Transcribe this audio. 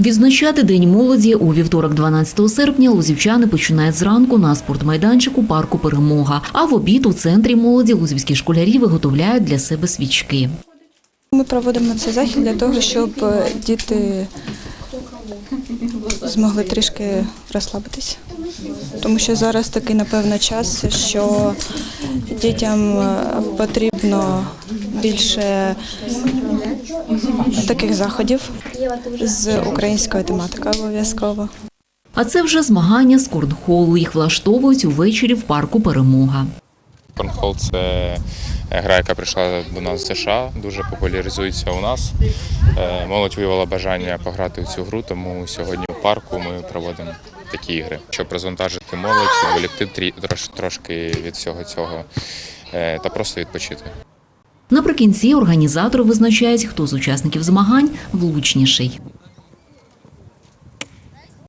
Відзначати День молоді у вівторок, 12 серпня, лузівчани починають зранку на спортмайданчику парку Перемога. А в обід у центрі молоді лузівські школярі виготовляють для себе свічки. Ми проводимо цей захід для того, щоб е, діти змогли трішки розслабитися. Тому що зараз такий, напевно, час, що дітям е, потрібно більше таких заходів з українською тематикою обов'язково. А це вже змагання з корнхолу. Їх влаштовують увечері в парку Перемога. Корнхол це гра, яка прийшла до нас з США, дуже популяризується у нас. Е, Молодь виявила бажання пограти в цю гру, тому сьогодні в парку ми проводимо такі ігри, щоб розвантажити молодь, відволікти трошки від всього цього е, та просто відпочити. Наприкінці організатори визначають, хто з учасників змагань влучніший.